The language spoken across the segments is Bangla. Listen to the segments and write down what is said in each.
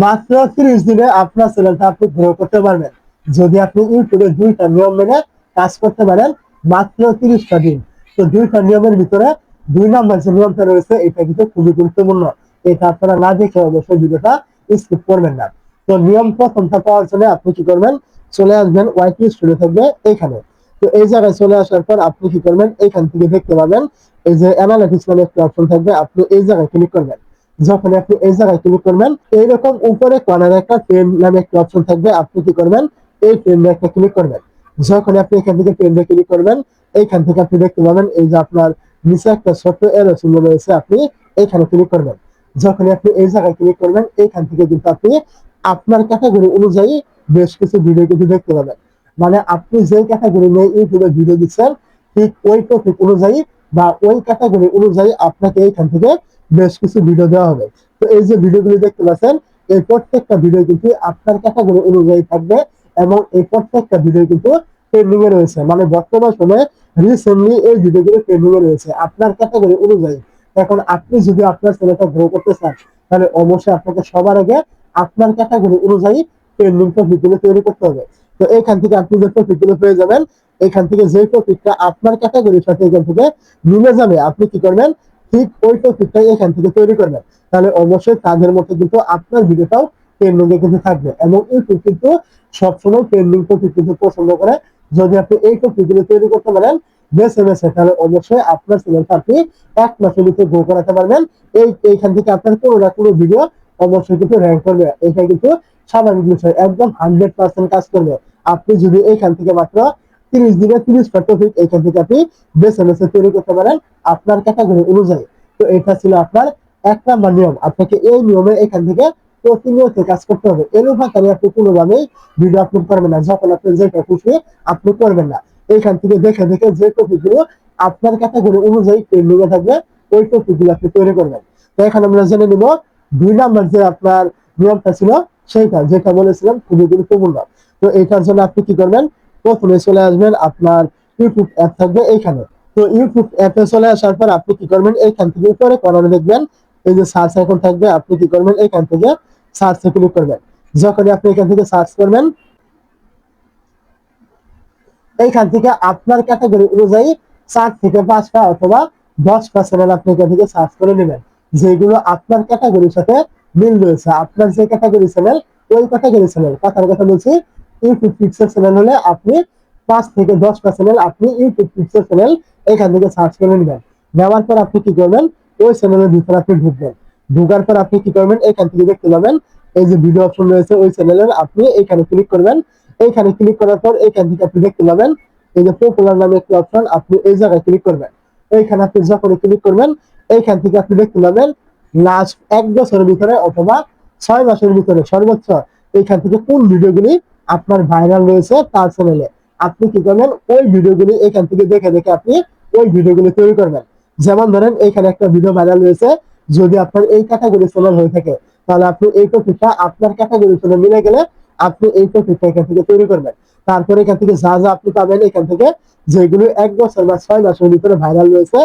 মাত্র তিরিশ দিনে আপনার চ্যানেলটা আপনি গ্রো করতে পারবেন। যদি আপনি ইউটিউবে দুইটা নিয়ম মেনে কাজ করতে পারেন, মাত্র তিরিশটা দিন। তো দুইটা নিয়মের ভিতরে দুই নাম্বার যে নিয়মটা রয়েছে, এটা কিন্তু খুবই গুরুত্বপূর্ণ। এটা আপনারা না দেখে অবশ্যই ভিডিওটা স্কিপ করবেন না। তো নিয়ম প্রথমটা পাওয়ার জন্য আপনি কি করবেন, চলে আসবেন ওয়াইটি স্টুডিও থাকবে এইখানে তো এই জায়গায় চলে আসার পর আপনি কি করবেন এইখান থেকে দেখতে পাবেন, এই যে অ্যানালিটিক্স নামে একটা অপশন থাকবে, আপনি এই জায়গায় ক্লিক করবেন। যখন আপনি এই জায়গায় ক্লিক করবেন, এইরকম উপরে কর্নারে একটা পেন নামে একটা অপশন থাকবে, আপনি কি করবেন? এই পেনে একটা ক্লিক করবেন। যখন আপনি এখান থেকে পেনে ক্লিক করবেন এইখান থেকে আপনি দেখতে পাবেন এই যে আপনার নিচে একটা ছোট্ট এরো চিহ্ন রয়েছে, আপনি এইখানে ক্লিক করবেন। যখন আপনি এই জায়গায় ক্লিক করবেন এইখান থেকে কিন্তু আপনি আপনার ক্যাটাগরি অনুযায়ী বেশ কিছু ভিডিও কিন্তু দেখতে পাবেন। মানে আপনি যে ক্যাটাগরি নিয়ে ইউটিউবে ভিডিও দিচ্ছেন, ঠিক ওই টপিক অনুযায়ী বা ওই ক্যাটাগরি অনুযায়ী আপনাকে এইখান থেকে বেশ কিছু ভিডিও দেওয়া হবে। তো এই যে ভিডিওগুলি দেখতে পাচ্ছেন, এই প্রত্যেকটা ভিডিও কিন্তু আপনার ক্যাটাগরি অনুযায়ী থাকবে এবং এই প্রত্যেকটা ভিডিও কিন্তু ট্রেন্ডিং এ রয়েছে। মানে বর্তমান সময়ে রিসেন্টলি এই ভিডিওগুলো ট্রেন্ডিং এ রয়েছে। আপনার ক্যাটাগরি অনুযায়ী। এখন আপনি যদি আপনার চ্যানেলটা গ্রো করতে চান, তাহলে অবশ্যই আপনাকে সবার আগে আপনার ক্যাটাগরি অনুযায়ী ট্রেন্ডিং টপিকগুলো তৈরি করতে হবে। তো এখান থেকে আপনি যে টপিকগুলো পেয়ে যাবেন এখান থেকে যে টপিকটা আপনার ক্যাটাগরির সাথে এখান থেকে মিলে যাবে, আপনি কি করবেন? ঠিক ওই টপিকটাই এখান থেকে তৈরি করবেন। তাহলে অবশ্যই তাদের মধ্যে কিন্তু আপনার ভিডিওটাও ট্রেন্ডিং এ কিন্তু থাকবে এবং ইউটিউব কিন্তু সবসময় ট্রেন্ডিং টপিক কিন্তু পছন্দ করে। যদি আপনি এই টপিকগুলো তৈরি করতে পারেন বেছে বেছে তাহলে অবশ্যই আপনার চ্যানেলটা আপনি এক মাসের ভিতরে গ্রো করাতে পারবেন। এই, এইখান থেকে আপনার কোনো না কোনো ভিডিও অবশ্যই কিন্তু র্যাঙ্ক করবে। এটা কিন্তু স্বাভাবিক বিষয়, একদম হান্ড্রেড পার্সেন্ট কাজ করবে। আপনি যদি এইখান থেকে মাত্র তিরিশ দিনে তিরিশটা টপিক এইখান থেকে আপনি বেছে বেছে তৈরি করতে পারেন আপনার ক্যাটাগরি অনুযায়ী। তো এটা ছিল আপনার এক নাম্বার নিয়ম। আপনাকে এই নিয়মে এখান থেকে প্রতিনিয়ত কাজ করতে হবে। এলোভাকারে আপনি কোনোভাবেই ভিডিও আপলোড করবেন না। যখন আপনি যেটা খুশি আপনি করবেন না এইখান থেকে দেখে দেখে যে টপিকগুলো আপনার ক্যাটাগরি অনুযায়ী ট্রেন্ডিং এ থাকবে, ওই টপিকগুলো আপনি তৈরি করবেন। তো এখন আমরা জেনে নিব দুই নাম্বার যে আপনার নিয়মটা ছিল, সেইটা যেটা বলেছিলাম খুবই গুরুত্বপূর্ণ। তো এটার জন্য আপনি কি করবেন প্রথমে চলে আসবেন আপনার ইউটিউব অ্যাপ থাকবে এইখানে। তো ইউটিউব অ্যাপে চলে আসার পর আপনি কি করবেন? এইখান থেকে উপরে কর্নারে দেখবেন, এই যে সার্চ আইকন থাকবে, আপনি কি করবেন? এইখান থেকে সার্চে ক্লিক করবেন। যখন আপনি এখান থেকে সার্চ করবেন, এইখান থেকে আপনার ক্যাটাগরি অনুযায়ী চার থেকে পাঁচটা অথবা দশটা চ্যানেল আপনি এখান থেকে সার্চ করে নেবেন। যেগুলো আপনার ক্যাটাগরির সাথে মিল রয়েছে। আপনার যে ক্যাটাগরি চ্যানেল ওই ক্যাটাগরি চ্যানেল কথার কথা বলছি ইউটিউব পিক্সেল চ্যানেল হলে আপনি পাঁচ থেকে দশটা চ্যানেল আপনি ইউটিউব পিক্সেল চ্যানেল এখান থেকে সার্চ করে নেবেন। নেওয়ার পর আপনি কি করবেন? ওই চ্যানেলের ভিতরে আপনি ঢুকবেন। ঢুকার পর আপনি কি করবেন? এখান থেকে দেখতে পাবেন, এই যে ভিডিও অপশন রয়েছে, ওই চ্যানেলের আপনি এখানে ক্লিক করবেন। ক্লিক করার পর এখান থেকে আপনি দেখতে পাবেন, এই যে পপুলার নামে একটি অপশন আপনি এই জায়গায় ক্লিক করবেন। এইখানে আপনি যখন ক্লিক করবেন এইখান থেকে আপনি দেখতে পাবেন লাস্ট এক বছরের ভিতরে অথবা ছয় মাসের ভিতরে সর্বোচ্চ এইখান থেকে কোন ভিডিওগুলি আপনার ভাইরাল রয়েছে, তার চ্যানেলে আপনি কি করবেন? ওই ভিডিওগুলি এখান থেকে দেখে দেখে আপনি ওই ভিডিওগুলি তৈরি করবেন। যেমন ধরেন, এখানে একটা ভিডিও ভাইরাল রয়েছে। যদি আপনার এই ক্যাটাগরি চ্যানেল হয়ে থাকে, তাহলে আপনি এই টপিকটা আপনার ক্যাটাগরি চ্যানেল মিলে গেলে আপনি এই টপিকটা এখান থেকে তৈরি করবেন। তারপরে এখান থেকে যা যা আপনি পাবেন এখান থেকে, যেগুলো এক বছর বা ছয় মাসের ভিতরে ভাইরাল রয়েছে,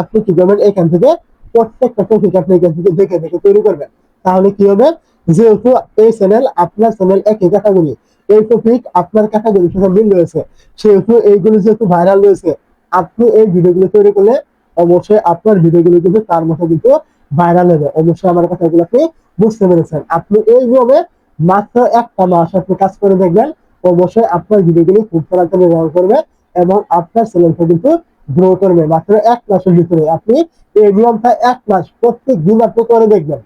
আপনি কি করবেন? এখান থেকে প্রত্যেকটা টপিক আপনি এখান থেকে দেখে দেখে তৈরি করবেন। তাহলে কি হবে? যেহেতু এই চ্যানেল আপনার চ্যানেল একই ক্যাটাগরি এই টপিক আপনার ক্যাটাগরির সাথে মিল রয়েছে। সেহেতু এইগুলো যেহেতু ভাইরাল রয়েছে, আপনি এই ভিডিওগুলো তৈরি করলে অবশ্যই আপনার ভিডিওগুলো কিন্তু তার মতো কিন্তু ভাইরাল হবে। অবশ্যই আমার কথাগুলো আপনি বুঝতে পেরেছেন। আপনি এই নিয়মে মাত্র একটা মাস আপনি কাজ করে দেখবেন, অবশ্যই আপনার ভিডিওগুলি খুব তাড়াতাড়ি রং করবে এবং আপনার চ্যানেলটা কিন্তু গ্রো করবে। মাত্র এক মাসের ভিতরে আপনি এই নিয়মটা এক মাস প্রত্যেক দিন আপনি করে দেখবেন।